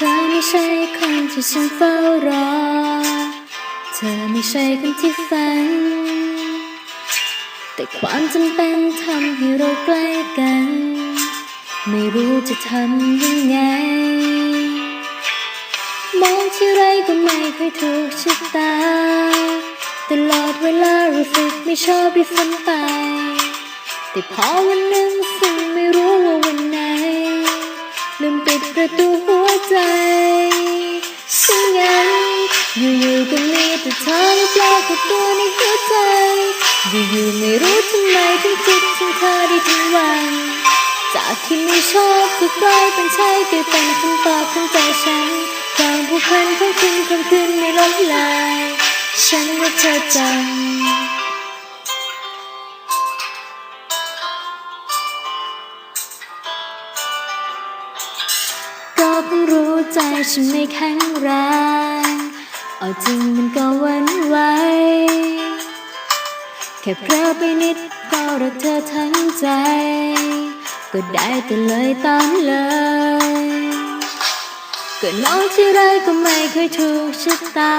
ธอไม่ใช่คนที่ฉันเฝ้ารอ เธอไม่ใช่คนที่ฝัน แต่ความจำเป็นทำให้เราใกล้กัน ไม่รู้จะทำยังไง มองที่ไรก็ไม่เคยถูกชะตา ตลอดเวลารู้สึกไม่ชอบที่ฝันไป แต่พอวันหนึ่งซึ่งไม่รู้ว่าวันไหน ลืมปิดประตู ใจฉันยังอยู่ๆก็มีแต่เธอและแปลกบตัวในหัวใจ อยู่ๆไม่รู้ทำไมถึงคิดถึงเธอได้ทั้งวัน จากที่ไม่ชอบก็กลายเป็นใช่กลายเป็นคำตอบของใจฉันความผูกพันของคุณคำคืนไม่ลดลายฉันว่าเธอจำ ก็เพิ่งรู้ใจฉันไม่แข็งแรงเอาจริงมันก็หวันไหวแค่เพลอไปนิดก็รักเธอทั้งใจ ก็ได้แต่เลยตามเลยก็น้องที่ไรก็ไม่เคยถูกชะตา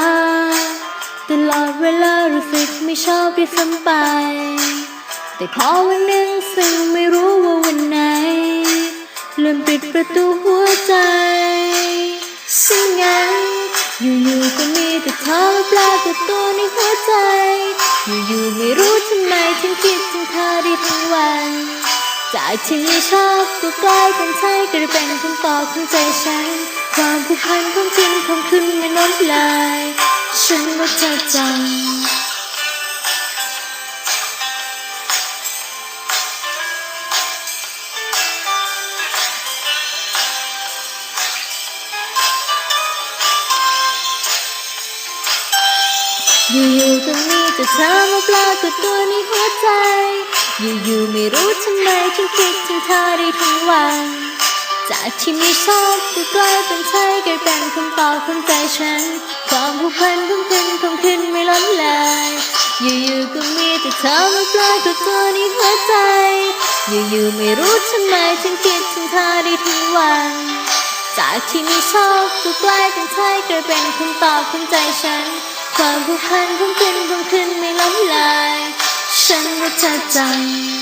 ตลอดเวลารู้สึกไม่ชอบที่ซ้ำไป แต่พอวันหนึ่งซึ่งไม่รู้ว่าวันไหน ลืมปิดประตูหัวใจซึ่งงั้นอยู่ๆก็มีแต่เธอและปรากตัวในหัวใจ อยู่ๆไม่รู้ทำไมถึงคิดถึงเธอได้ทั้งวัน จากที่ไม่ชอบก็กลายเป็นใช่กลายเป็นคำตอบของใจฉัน ความผูกพันของจริงของคุณไม่ลดลาย ฉันว่าเธอจำ อยู่ๆก็มีแต่เธอมาปรากฏตัวในหัวใจ อยู่ๆไม่รู้ทำไมถึงคิดถึงเธอได้ทั้งวัน จากที่ไม่ชอบก็กลายเป็นใช่กลายเป็นคำตอบของใจฉัน ความผูกพันของคุณคงขึ้นไม่ลดลายอยู่ๆก็มีแต่เธอมาปรากฏตัวในหัวใจ อยู่ๆไม่รู้ทำไมถึงคิดถึงเธอได้ทั้งวันจากที่ไม่ชอบก็กลายเป็นใช่กลายเป็นคำตอบของใจฉัน ความผูกพันของคุณคงขึ้นไม่ล้มลาย ฉันว่าเธอจำ